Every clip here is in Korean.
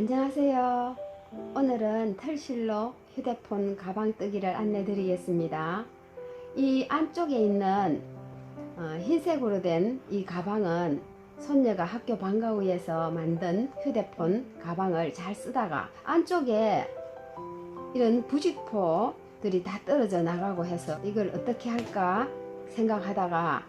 안녕하세요. 오늘은 털실로 휴대폰 가방 뜨기를 안내 드리겠습니다. 이 안쪽에 있는 어, 흰색으로 된 이 가방은 손녀가 학교 방과 후에서 만든 휴대폰 가방을 잘 쓰다가 안쪽에 이런 부직포들이 다 떨어져 나가고 해서 이걸 어떻게 할까 생각하다가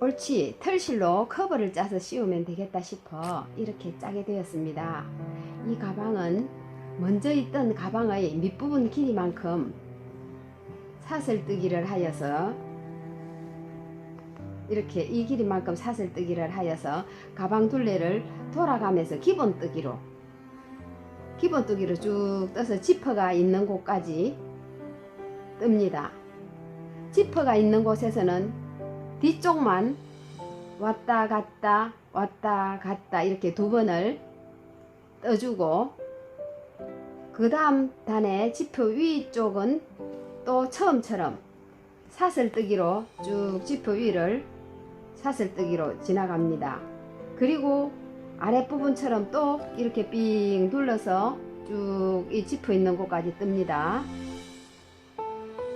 옳지 털실로 커버를 짜서 씌우면 되겠다 싶어 이렇게 짜게 되었습니다. 이 가방은 먼저 있던 가방의 밑부분 길이만큼 사슬뜨기를 하여서 이렇게 이 길이만큼 사슬뜨기를 하여서 가방 둘레를 돌아가면서 기본뜨기로 기본뜨기로 쭉 떠서 지퍼가 있는 곳까지 뜹니다. 지퍼가 있는 곳에서는 뒤쪽만 왔다 갔다 왔다 갔다 이렇게 두 번을 떠주고 그 다음 단의 지퍼 위쪽은 또 처음처럼 사슬뜨기로 쭉 지퍼 위를 사슬뜨기로 지나갑니다. 그리고 아랫부분처럼 또 이렇게 삥 둘러서 쭉 이 지퍼 있는 곳까지 뜹니다.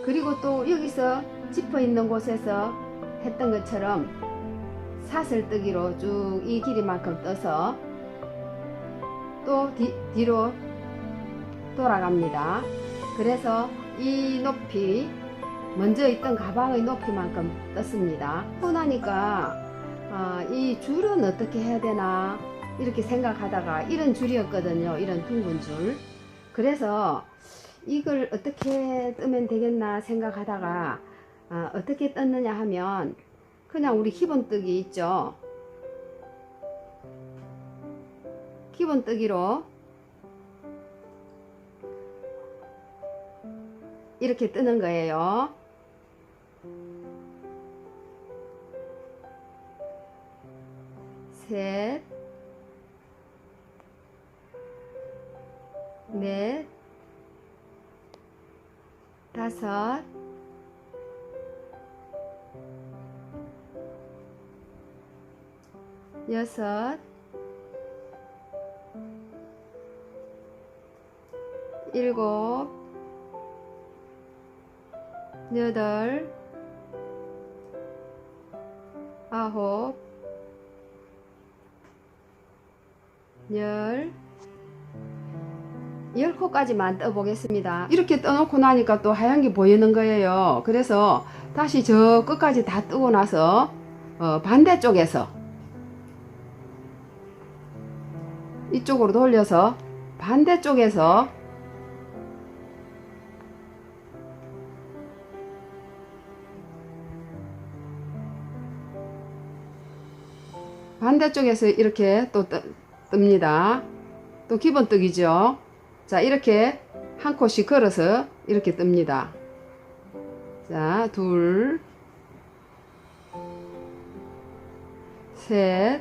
그리고 또 여기서 지퍼 있는 곳에서 했던 것처럼 사슬뜨기로 쭉 이 길이만큼 떠서 또 뒤, 뒤로 돌아갑니다. 그래서 이 높이 먼저 있던 가방의 높이만큼 떴습니다. 후나니까 아, 이 줄은 어떻게 해야 되나 이렇게 생각하다가 이런 줄이었거든요. 이런 둥근 줄. 그래서 이걸 어떻게 뜨면 되겠나 생각하다가 아, 어떻게 떴느냐 하면 그냥 우리 기본 뜨기 있죠. 기본 뜨기로 이렇게 뜨는 거예요. 셋, 넷, 다섯, 여섯, 일곱, 여덟, 아홉, 열, 열 코까지만 떠보겠습니다. 이렇게 떠놓고 나니까 또 하얀 게 보이는 거예요. 그래서 다시 저 끝까지 다 뜨고 나서 어, 반대쪽에서 이쪽으로 돌려서 반대쪽에서 반대쪽에서 이렇게 또 뜨, 뜹니다. 또 기본 뜨기죠. 자, 이렇게 한 코씩 걸어서 이렇게 뜹니다. 자, 둘, 셋,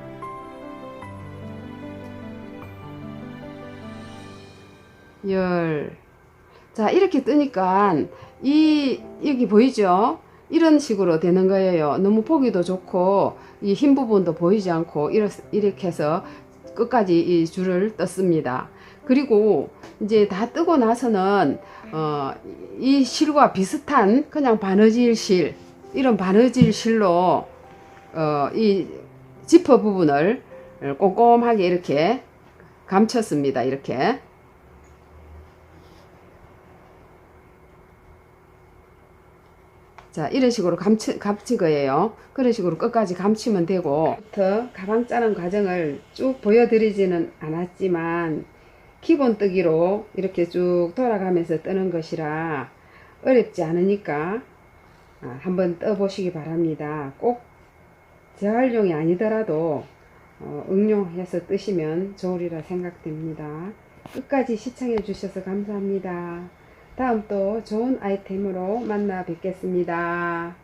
열. 자, 이렇게 뜨니까 이 여기 보이죠? 이런 식으로 되는 거예요. 너무 보기도 좋고 이 흰 부분도 보이지 않고 이렇게 해서 끝까지 이 줄을 떴습니다. 그리고 이제 다 뜨고 나서는 어, 이 실과 비슷한 그냥 바느질 실 이런 바느질 실로 어, 이 지퍼 부분을 꼼꼼하게 이렇게 감췄습니다. 이렇게 자 이런 식으로 감치, 감친 거예요 그런 식으로 끝까지 감치면 되고 부터 가방 짜는 과정을 쭉 보여드리지는 않았지만 기본 뜨기로 이렇게 쭉 돌아가면서 뜨는 것이라 어렵지 않으니까 아, 한번 떠 보시기 바랍니다 꼭 재활용이 아니더라도 어, 응용해서 뜨시면 좋으리라 생각됩니다. 끝까지 시청해 주셔서 감사합니다. 다음 또 좋은 아이템으로 만나 뵙겠습니다.